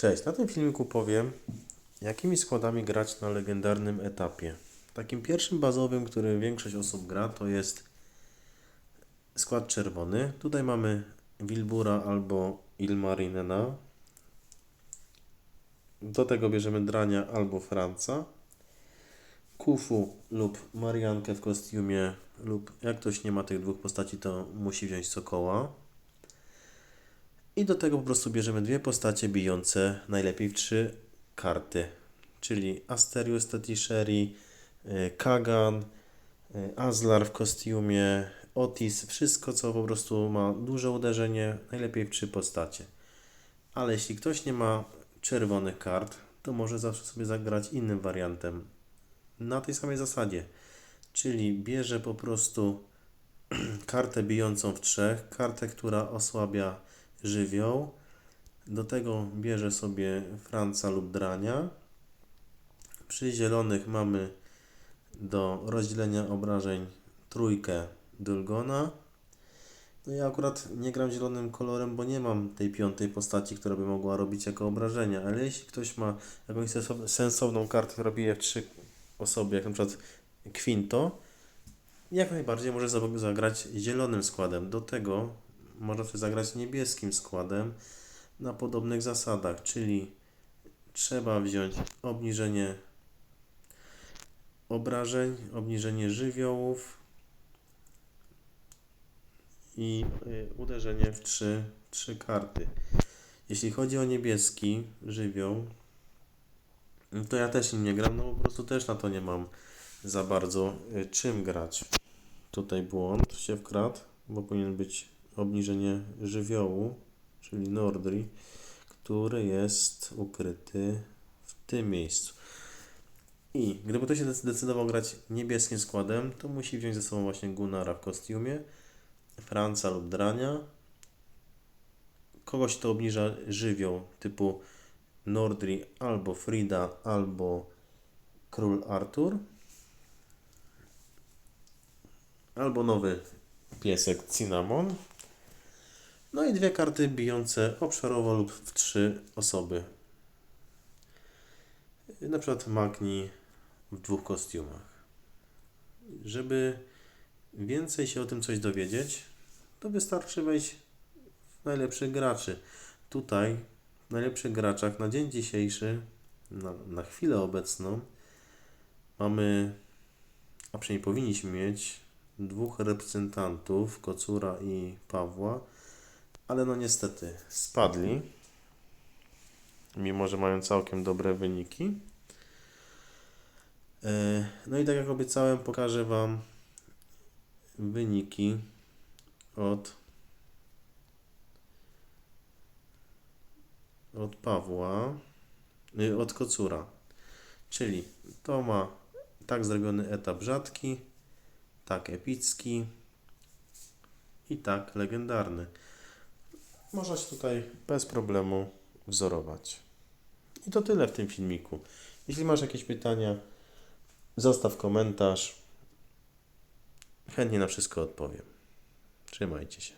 Cześć, na tym filmiku powiem, jakimi składami grać na legendarnym etapie. Takim pierwszym bazowym, który większość osób gra, to jest skład czerwony. Tutaj mamy Wilbura albo Ilmarinena. Do tego bierzemy Drania albo Franca. Kufu lub Mariankę w kostiumie, lub jak ktoś nie ma tych dwóch postaci, to musi wziąć Sokoła. I do tego po prostu bierzemy dwie postacie bijące, najlepiej w trzy karty. Czyli Asterius Tetisheri, y, Kagan, y, Azlar w kostiumie, Otis, wszystko co po prostu ma duże uderzenie, najlepiej w trzy postacie. Ale jeśli ktoś nie ma czerwonych kart, to może zawsze sobie zagrać innym wariantem. Na tej samej zasadzie. Czyli bierze po prostu kartę bijącą w trzech, kartę, która osłabia żywioł. Do tego bierze sobie Franca lub Drania. Przy zielonych mamy do rozdzielenia obrażeń trójkę Dulgona. No ja akurat nie gram zielonym kolorem, bo nie mam tej piątej postaci, która by mogła robić jako obrażenia, ale jeśli ktoś ma jakąś sensow- sensowną kartę, która bije w trzy osoby, jak na przykład Quinto, jak najbardziej może za- zagrać zielonym składem. Do tego można zagrać niebieskim składem na podobnych zasadach, czyli trzeba wziąć obniżenie obrażeń, obniżenie żywiołów i y, uderzenie w trzy, trzy karty. Jeśli chodzi o niebieski żywioł, no to ja też nim nie gram, no po prostu też na to nie mam za bardzo y, czym grać. Tutaj błąd się wkradł, bo powinien być obniżenie żywiołu, czyli Nordri, który jest ukryty w tym miejscu. I gdyby ktoś się dec- decydował grać niebieskim składem, to musi wziąć ze sobą właśnie Gunnara w kostiumie, Franca lub Drania. Kogoś to obniża żywioł typu Nordri albo Frida, albo Król Artur. Albo nowy piesek Cinnamon. No i dwie karty bijące obszarowo lub w trzy osoby. Na przykład Magni w dwóch kostiumach. Żeby więcej się o tym coś dowiedzieć, to wystarczy wejść w najlepszych graczy. Tutaj w najlepszych graczach na dzień dzisiejszy, na, na chwilę obecną, mamy, a przynajmniej powinniśmy mieć, dwóch reprezentantów, Kocura i Pawła, ale no niestety spadli, mimo że mają całkiem dobre wyniki. E, No i tak jak obiecałem, pokażę Wam wyniki od od Pawła, y, od Kocura. Czyli to ma tak zrobiony etap rzadki, tak epicki i tak legendarny. Można się tutaj bez problemu wzorować. I to tyle w tym filmiku. Jeśli masz jakieś pytania, zostaw komentarz. Chętnie na wszystko odpowiem. Trzymajcie się.